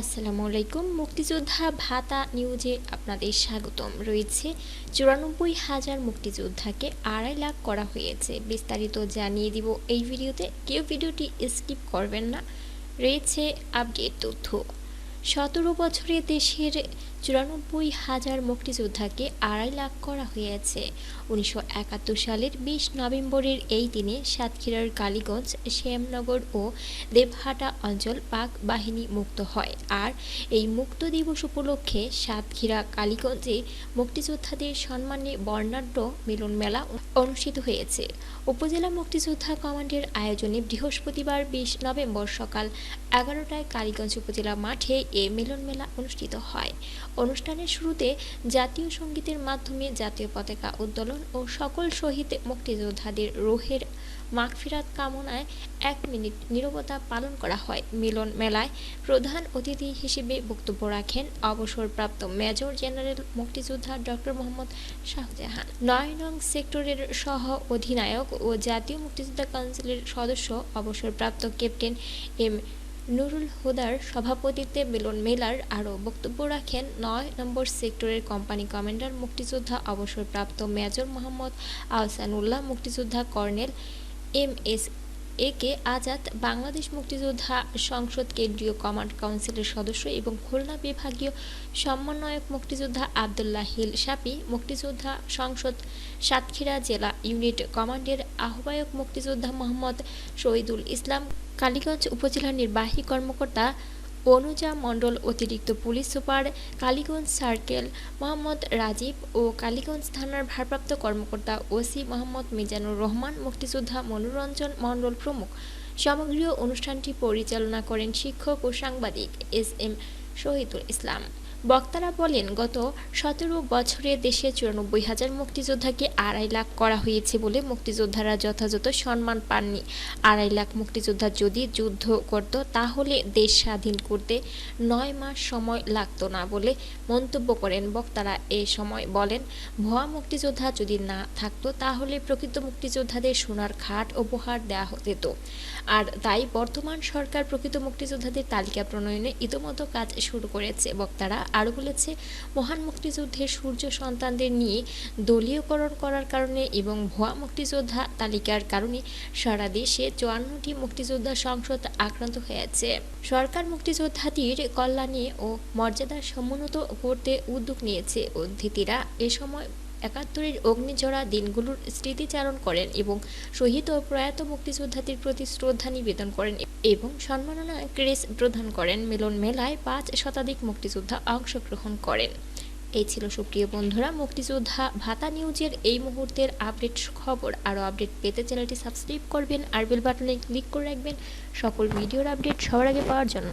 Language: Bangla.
আসসালামু আলাইকুম, মুক্তিযোদ্ধা ভাতা নিউজে আপনাদের স্বাগতম। রয়েছে চুরানব্বই হাজার মুক্তিযোদ্ধাকে আড়াই লাখ করা হয়েছে। বিস্তারিত জানিয়ে দিব এই ভিডিওতে। কেউ ভিডিওটি স্কিপ করবেন না। রয়েছে আপডেট তথ্য। সতেরো বছরে দেশের চুরানব্বই হাজার মুক্তিযোদ্ধাকে আড়াই লাখ করা হয়েছে। উনিশশো একাত্তর সালের বিশ নভেম্বরের এই দিনে সাতক্ষীরার কালীগঞ্জ, শ্যামনগর ও দেবহাটা অঞ্চল পাক বাহিনী মুক্ত হয়। আর এই মুক্ত দিবস উপলক্ষে সাতক্ষীরা, কালীগঞ্জে মুক্তিযোদ্ধাদের সম্মানে বর্ণাঢ্য মিলন মেলা অনুষ্ঠিত হয়েছে। উপজেলা মুক্তিযোদ্ধা কমান্ডের আয়োজনে বৃহস্পতিবার বিশ নভেম্বর সকাল এগারোটায় কালীগঞ্জ উপজেলা মাঠে এ মিলন মেলা অনুষ্ঠিত হয়। অনুষ্ঠানের শুরুতে জাতীয় সঙ্গীতের মাধ্যমে জাতীয় পতাকা উত্তোলন ও সকল শহীদ মুক্তিযোদ্ধাদের রোহের মাগফিরাত কামনায় এক মিনিট নীরবতা পালন করা হয়। মিলন মেলায় প্রধান অতিথি হিসেবে বক্তব্য রাখেন অবসরপ্রাপ্ত মেজর জেনারেল মুক্তিযোদ্ধা ডক্টর মোহাম্মদ শাহজাহান। নয় নং সেক্টরের সহ অধিনায়ক ও জাতীয় মুক্তিযোদ্ধা কাউন্সিলের সদস্য অবসরপ্রাপ্ত ক্যাপ্টেন এম নুরুল হুদার সভাপতিত্বে মিলন মেলার আরও বক্তব্য রাখেন নয় নম্বর সেক্টরের কোম্পানি কমান্ডার মুক্তিযোদ্ধা অবসরপ্রাপ্ত মেজর মোহাম্মদ আহসানুল্লাহ, মুক্তিযোদ্ধা colonel M S A K Azad, Bangladesh মুক্তিযোদ্ধা সংসদ কেন্দ্রীয় কমান্ড কাউন্সিলের সদস্য এবং খুলনা বিভাগীয় সমন্বয়ক মুক্তিযোদ্ধা আবদুল্লাহ হিল সাপি, মুক্তিযোদ্ধা সংসদ সাতক্ষীরা জেলা ইউনিট কমান্ডের আহ্বায়ক মুক্তিযোদ্ধা মোহাম্মদ শহীদুল ইসলাম কালীগঞ্জ উপজেলা নির্বাহী কর্মকর্তা অনুজা মণ্ডল অতিরিক্ত police super Kaliganj circle Mohammad Rajib ও কালীগঞ্জ থানার ভারপ্রাপ্ত কর্মকর্তা ওসি মোহাম্মদ মিজানুর রহমান, মুক্তিযোদ্ধা মনোরঞ্জন মণ্ডল প্রমুখ। সমগ্রীয় অনুষ্ঠানটি পরিচালনা করেন শিক্ষক ও সাংবাদিক এস এম শহীদুল ইসলাম। বক্তারা বলেন, গত সতেরো বছরে দেশে চুরানব্বই হাজার মুক্তিযোদ্ধাকে আড়াই লাখ করা হয়েছে বলে মুক্তিযোদ্ধারা যথাযথ সম্মান পাননি। আড়াই লাখ মুক্তিযোদ্ধা যদি যুদ্ধ করত, তাহলে দেশ স্বাধীন করতে নয় মাস সময় লাগতো না বলে মন্তব্য করেন বক্তারা। এ সময় বলেন, ভুয়া মুক্তিযোদ্ধা যদি না থাকতো, তাহলে প্রকৃত মুক্তিযোদ্ধাদের সোনার খাট উপহার দেওয়া যেত আর তাই বর্তমান সরকার প্রকৃত মুক্তিযোদ্ধাদের তালিকা প্রণয়নে ইতোমতো কাজ শুরু করেছে। বক্তারা আরও বলেছে, মহান মুক্তিযুদ্ধের সূর্য সন্তানদের নিয়ে দলীয়করণ করার কারণে এবং ভুয়া মুক্তিযোদ্ধা তালিকার কারণে সারা দেশে চুয়ান্নটি মুক্তিযোদ্ধা সংসদ আক্রান্ত হয়েছে। সরকার মুক্তিযোদ্ধাটির কল্যাণে ও মর্যাদা সমুন্নত করতে উদ্যোগ নিয়েছে অতিথিরা। এ সময় একাত্তরের অগ্নিঝরা দিনগুলোর স্মৃতিচারণ করেন এবং শহীদ ও প্রয়াত মুক্তিযোদ্ধাদের প্রতি শ্রদ্ধা নিবেদন করেন এবং সম্মাননা ক্রেস প্রদান করেন। মিলন মেলায় পাঁচ শতাধিক মুক্তিযোদ্ধা অংশগ্রহণ করেন। এই ছিল সুপ্রিয় বন্ধুরা, মুক্তিযোদ্ধা ভাতা নিউজের এই মুহূর্তের আপডেট খবর। আরও আপডেট পেতে চ্যানেলটি সাবস্ক্রাইব করবেন আর বেল বাটনে ক্লিক করে রাখবেন সকল ভিডিওর আপডেট সবার আগে পাওয়ার জন্য।